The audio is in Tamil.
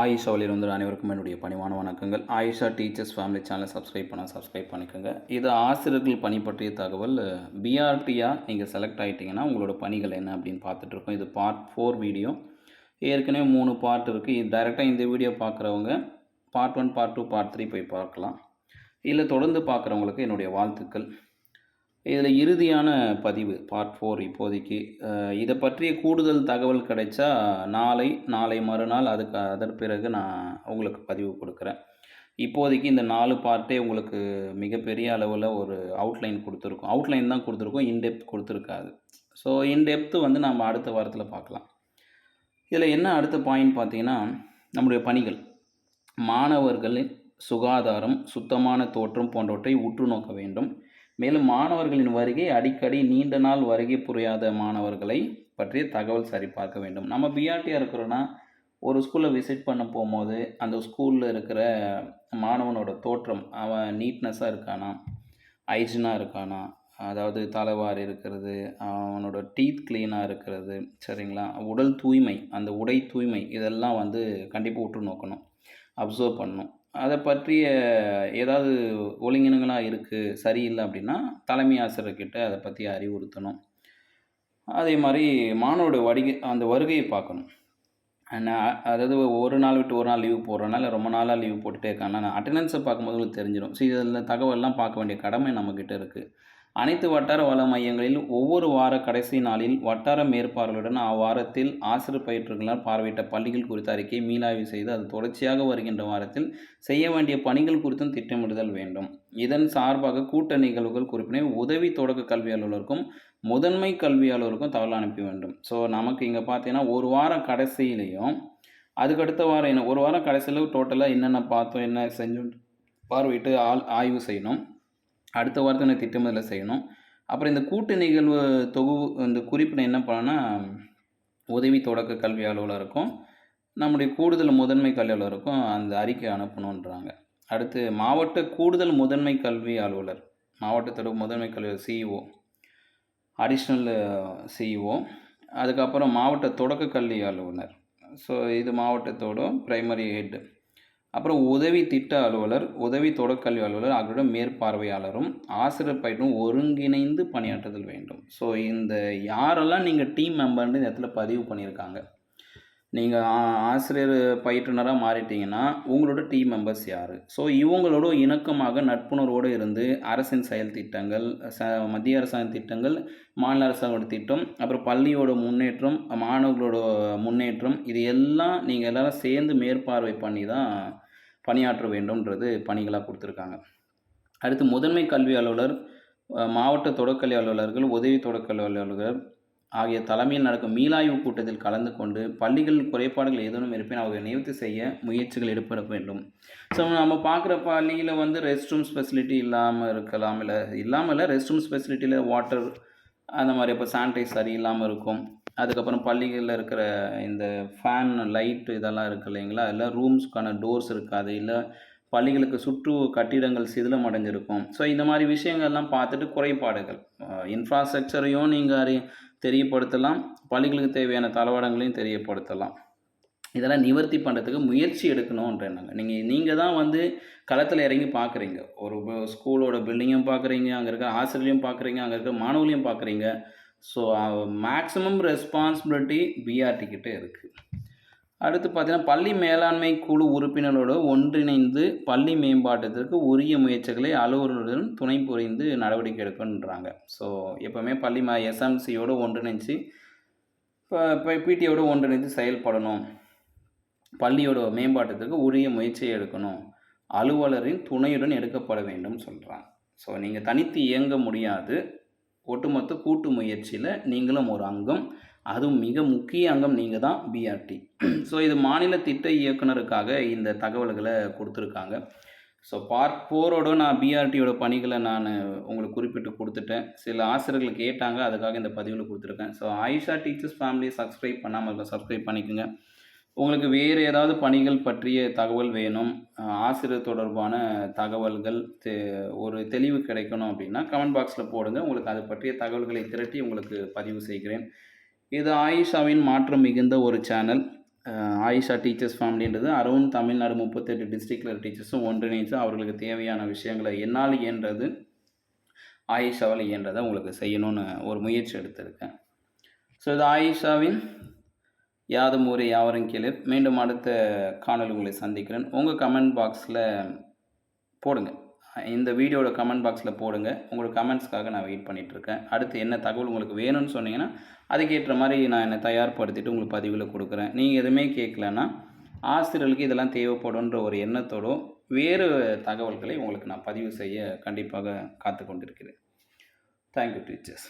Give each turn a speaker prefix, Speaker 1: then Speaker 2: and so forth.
Speaker 1: ஆயிஷா வழியில் வந்து அனைவருக்கும் என்னுடைய பணிவான வணக்கங்கள். ஆயிஷா டீச்சர்ஸ் ஃபேமிலி சேனலை சப்ஸ்கிரைப் பண்ண சப்ஸ்கிரைப் பண்ணிக்கோங்க. இது ஆசிரியர்கள் பணி பற்றிய தகவல். பிஆர்டியாக நீங்கள் செலக்ட் ஆகிட்டீங்கன்னா உங்களோட பணிகள் என்ன அப்படின்னு பார்த்துட்ருக்கோம். இது பார்ட் ஃபோர் வீடியோ. ஏற்கனவே மூணு பார்ட் இருக்குது இது டைரெக்டாக இந்த வீடியோ பார்க்குறவங்க part one part two part three போய் பார்க்கலாம். இல்லை தொடர்ந்து பார்க்குறவங்களுக்கு என்னுடைய வாழ்த்துக்கள். இதில் இறுதியான பதிவு பார்ட் ஃபோர் இப்போதைக்கு. இதை பற்றிய கூடுதல் தகவல் கிடைச்சா நாளை நாளை மறுநாள் அதுக்கு அதன் பிறகு நான் உங்களுக்கு பதிவு கொடுக்குறேன். இப்போதைக்கு இந்த நாலு பார்ட்டே உங்களுக்கு மிகப்பெரிய அளவில் ஒரு அவுட்லைன் கொடுத்துருக்கோம். அவுட்லைன் தான் கொடுத்துருக்கோம் இன்டெப்த் கொடுத்துருக்காது. ஸோ இன்டெப்த்து வந்து நம்ம அடுத்த வாரத்தில் பார்க்கலாம். இதில் என்ன அடுத்த பாயிண்ட் பார்த்தீங்கன்னா நம்முடைய பணிகள். மாணவர்களின் சுகாதாரம் சுத்தமான தோற்றம் போன்றவற்றை உற்று நோக்க வேண்டும். மேலும் மாணவர்களின் வருகை அடிக்கடி நீண்ட நாள் வருகை புரியாத மாணவர்களை பற்றிய தகவல் சரிபார்க்க வேண்டும். நம்ம பிஆர்டியாக இருக்கிறோன்னா ஒரு ஸ்கூலில் விசிட் பண்ண போகும்போது அந்த ஸ்கூலில் இருக்கிற மாணவனோட தோற்றம் அவன் நீட்னஸாக இருக்கானா? ஹைஜினாக இருக்கானா? அதாவது தலைவாரி இருக்கிறது அவனோட டீத் க்ளீனாக இருக்கிறது சரிங்களா? உடல் தூய்மை அந்த உடை தூய்மை இதெல்லாம் வந்து கண்டிப்பாக உற்று நோக்கணும். அப்சர்வ் பண்ணணும். அதை பற்றிய ஏதாவது ஒழுங்கினங்களாக இருக்குது சரியில்லை அப்படின்னா தலைமை ஆசிரியர்கிட்ட அதை பற்றி அறிவுறுத்தணும். அதே மாதிரி மாணவரோட வடிகை அந்த வருகையை பார்க்கணும். நான் அதாவது ஒரு நாள் விட்டு ஒரு நாள் லீவ் போடுறனால ரொம்ப நாளாக லீவ் போட்டுட்டே இருக்காங்க நான் அட்டண்டன்ஸை பார்க்கும்போது உங்களுக்கு தெரிஞ்சிடும் ஸோ இதில் தகவல்லாம் பார்க்க வேண்டிய கடமை நம்மக்கிட்ட இருக்குது அனைத்து வட்டார வள மையங்களில் ஒவ்வொரு வார கடைசி நாளில் வட்டார மேற்பார்வையுடன் அவ்வாரத்தில் ஆசிரியர் பயிற்றுகளால் பார்வையிட்ட பள்ளிகள் குறித்த அறிக்கையை மீளாய்வு செய்து அது தொடர்ச்சியாக வருகின்ற வாரத்தில் செய்ய வேண்டிய பணிகள் குறித்தும் திட்டமிடுதல் வேண்டும். இதன் சார்பாக கூட்ட நிகழ்வுகள் குறிப்பினை உதவி தொடக்க கல்வி அலுவலருக்கும் முதன்மை கல்வி அலுவலருக்கும் தகவல் அனுப்ப வேண்டும். ஸோ நமக்கு இங்கே பார்த்தீங்கன்னா ஒரு வாரம் கடைசியிலையும் அதுக்கடுத்த வாரம் என்ன? ஒரு வாரம் கடைசியில் டோட்டலாக என்னென்ன பார்த்தோம் என்ன செஞ்சோம்? பார்வையிட்டு ஆள் ஆய்வு செய்யணும். அடுத்த வாரத்தை திட்டமிடலை செய்யணும். அப்புறம் இந்த கூட்டு நிகழ்வு தொகுப்பு இந்த குறிப்பினை என்ன பண்ணோன்னா உதவி தொடக்க கல்வி அலுவலருக்கும் நம்முடைய கூடுதல் முதன்மை கல்வி அலுவலருக்கும் அந்த அறிக்கை அனுப்பணுன்றாங்க. அடுத்து மாவட்ட கூடுதல் முதன்மை கல்வி அலுவலர் மாவட்டத்தோட முதன்மை கல்வி சிஇஓ அடிஷ்னல் சிஇஓ அதுக்கப்புறம் மாவட்ட தொடக்க கல்வி அலுவலர். ஸோ இது மாவட்டத்தோட ப்ரைமரி ஹெட்டு அப்புறம் உதவி திட்ட அலுவலர் உதவி தொடக்கல்வி அலுவலர் ஆகியோட மேற்பார்வையாளரும் ஆசிரியர் பயிற்றும் ஒருங்கிணைந்து பணியாற்றுதல் வேண்டும். ஸோ இந்த யாரெல்லாம் நீங்கள் டீம் மெம்பர்னு இந்த இடத்துல பதிவு பண்ணியிருக்காங்க. நீங்கள் ஆசிரியர் பயிற்றுனராக மாறிட்டீங்கன்னா உங்களோட டீம் மெம்பர்ஸ் யார்? ஸோ இவங்களோட இணக்கமாக நட்புணர்வோடு இருந்து அரசின் செயல் திட்டங்கள் ச மத்திய அரசாங்க திட்டங்கள் மாநில அரசாங்கோட திட்டம் அப்புறம் பள்ளியோட முன்னேற்றம் மாணவர்களோட முன்னேற்றம் இது எல்லாம் நீங்கள் எல்லாரும் சேர்ந்து மேற்பார்வை பண்ணி தான் பணியாற்ற வேண்டும்ன்றது பணிகளாக கொடுத்துருக்காங்க. அடுத்து முதன்மை கல்வி அலுவலர் மாவட்ட தொடக்கல்வி அலுவலர்கள் உதவி தொடக்கல்வி அலுவலர்கள் ஆகிய தலைமையில் நடக்கும் மீளாய்வு கூட்டத்தில் கலந்து கொண்டு பள்ளிகளில் குறைபாடுகள் ஏதேனும் இருப்பின் அவர்களை நிவர்த்தி செய்ய முயற்சிகள் எடுப்பட வேண்டும். ஸோ நம்ம பார்க்குற பள்ளியில் வந்து ரெஸ்ட் ரூம்ஸ் ஃபெசிலிட்டி இல்லாமல் இருக்கலாம் இல்லை இல்லாமல் இல்லை ரெஸ்ட் ரூம்ஸ் ஃபெசிலிட்டியில் வாட்டர் அந்த மாதிரி இப்போ சானிடைஸ் சரியில்லாமல் இருக்கும். அதுக்கப்புறம் பள்ளிகளில் இருக்கிற இந்த ஃபேன் லைட்டு இதெல்லாம் இருக்குது இல்லைங்களா? இல்லை ரூம்ஸ்க்கான டோர்ஸ் இருக்காது. இல்லை பள்ளிகளுக்கு சுற்று கட்டிடங்கள் சிதிலம் அடைஞ்சிருக்கும். ஸோ இந்த மாதிரி விஷயங்கள்லாம் பார்த்துட்டு குறைபாடுகள். இன்ஃப்ராஸ்ட்ரக்சரையும் நீங்கள் அறி தெரியப்படுத்தலாம். பள்ளிகளுக்கு தேவையான தளவாடங்களையும் தெரியப்படுத்தலாம். இதெல்லாம் நிவர்த்தி பண்ணுறதுக்கு முயற்சி எடுக்கணுன்றேன்னாங்க நீங்கள் நீங்கள் தான் வந்து களத்தில் இறங்கி பார்க்குறீங்க ஒரு ஸ்கூலோட பில்டிங்கும் பார்க்குறீங்க அங்கே இருக்க ஆசிரியரையும் பார்க்குறீங்க அங்கே இருக்க மாணவர்களையும் பார்க்குறீங்க ஸோ மேக்ஸிமம் ரெஸ்பான்சிபிலிட்டி பிஆர்டி கிட்டே இருக்குது அடுத்து பார்த்தீங்கன்னா பள்ளி மேலாண்மை குழு உறுப்பினர்களோடு ஒன்றிணைந்து பள்ளி மேம்பாட்டத்திற்கு உரிய முயற்சிகளை அலுவலர்களுடன் துணை புரிந்து நடவடிக்கை எடுக்கணுன்றாங்க ஸோ எப்போவுமே பள்ளி மா எஸ்எம்சியோடு ஒன்றிணைச்சு இப்போ இப்போ பிடிஓடு ஒன்றிணைந்து செயல்படணும். பள்ளியோட மேம்பாட்டத்துக்கு உரிய முயற்சியை எடுக்கணும். அலுவலரின் துணையுடன் எடுக்கப்பட வேண்டும் சொல்கிறாங்க ஸோ நீங்கள் தனித்து இயங்க முடியாது. ஒட்டுமொத்த கூட்டு முயற்சியில் நீங்களும் ஒரு அங்கம். அதுவும் மிக முக்கிய அங்கம் நீங்கள் தான் பிஆர்டி ஸோ இது மாநில திட்ட இயக்குனருக்காக இந்த தகவல்களை கொடுத்துருக்காங்க. ஸோ பார்ட் ஃபோரோட நான் பிஆர்டியோட பணிகளை நான் உங்களுக்கு குறிப்பிட்டு கொடுத்துட்டேன். சில ஆசிரியர்கள் கேட்டாங்க அதுக்காக இந்த பதிவில் கொடுத்துருக்கேன். So Ayesha teachers family subscribe பண்ணாமல் இருக்க சப்ஸ்கிரைப் பண்ணிக்கோங்க. உங்களுக்கு வேறு ஏதாவது பணிகள் பற்றிய தகவல் வேணும் ஆசிரியர் தொடர்பான தகவல்கள் தெ- ஒரு தெளிவு கிடைக்கணும் அப்படின்னா கமெண்ட் பாக்ஸில் போடுங்க. உங்களுக்கு அது பற்றிய தகவல்களை திரட்டி உங்களுக்கு பதிவு செய்கிறேன். இது ஆயிஷாவின் மாற்றம் மிகுந்த ஒரு சேனல் ஆயிஷா டீச்சர்ஸ் ஃபேமிலின்றது அரௌண்ட் தமிழ்நாடு முப்பத்தெட்டு டிஸ்ட்ரிக்டில் டீச்சர்ஸும் ஒன்றிணைத்து அவர்களுக்கு தேவையான விஷயங்களை என்னால் இயன்றது ஆயிஷாவால் இயன்றதை உங்களுக்கு செய்யணும்னு ஒரு முயற்சி எடுத்திருக்கேன். ஸோ இது ஆயிஷாவின் யாதும் ஊரே யாவரும் கேளு. மீண்டும் அடுத்த காணொலி உங்களை சந்திக்கிறேன். உங்கள் கமெண்ட் பாக்ஸில் போடுங்க. இந்த வீடியோட கமெண்ட் பாக்ஸில் போடுங்க. உங்களோட கமெண்ட்ஸ்க்காக நான் வெயிட் பண்ணிகிட்ருக்கேன் அடுத்து என்ன தகவல் உங்களுக்கு வேணும்னு சொன்னீங்கன்னா அதுக்கேற்ற மாதிரி நான் என்னை தயார்படுத்திட்டு உங்களுக்கு பதிவில் கொடுக்குறேன். நீங்கள் எதுவுமே கேட்கலன்னா ஆசிரியர்களுக்கு இதெல்லாம் தேவைப்படும்ன்ற ஒரு எண்ணத்தோட வேறு தகவல்களை உங்களுக்கு நான் பதிவு செய்ய கண்டிப்பாக காத்து கொண்டிருக்கிறேன் தேங்க்யூ டீச்சர்ஸ்